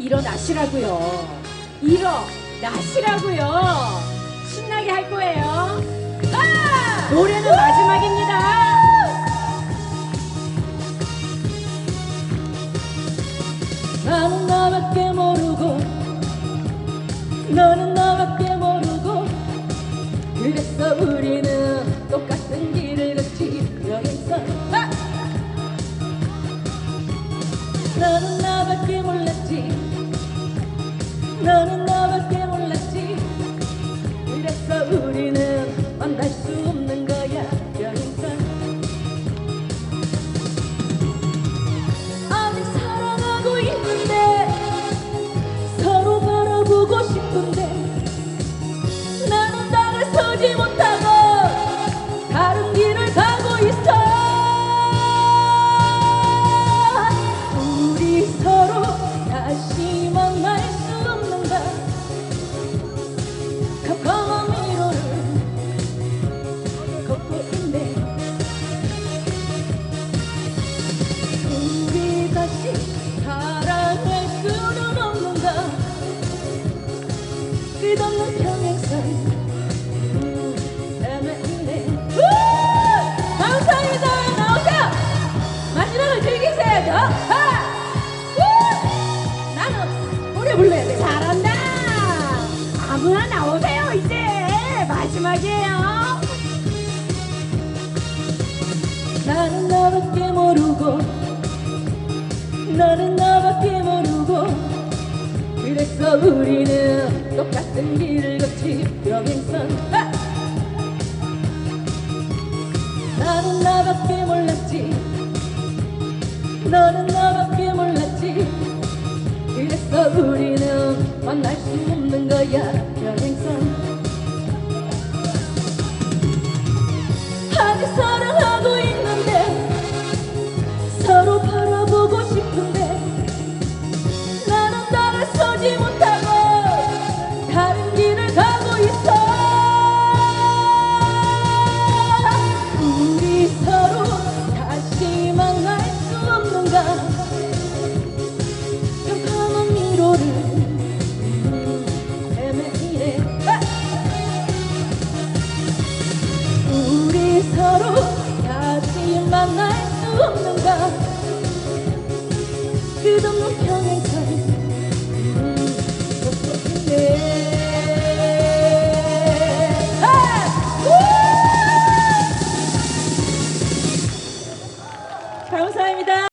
일어나시라고요. 일어나시라고요. 신나게 할 거예요. 아! 노래는 마지막입니다. 나는 나밖에 모르고 너는 나밖에 모르고 그래서 우리는 똑같은 길을 걷지 여기서 아! 너는 나 못하고 다른 길을 가고 있어 우리 서로 다시 만날 수 없는가? 가까운 미로를 걷고 있네. 우리 다시 사랑할 수는 없는가? 끝없는 평행선 오세요 이제. 마지막이에요. 나는 나밖에 모르고 너는 나밖에 모르고 그래서 우리는 똑같은 길을 걷지. 평행선 아! 나는 나밖에 몰랐지. 너는 나밖에 몰랐지. 그래서 우리는 만날 수 없는 거야 없는가? 끝없는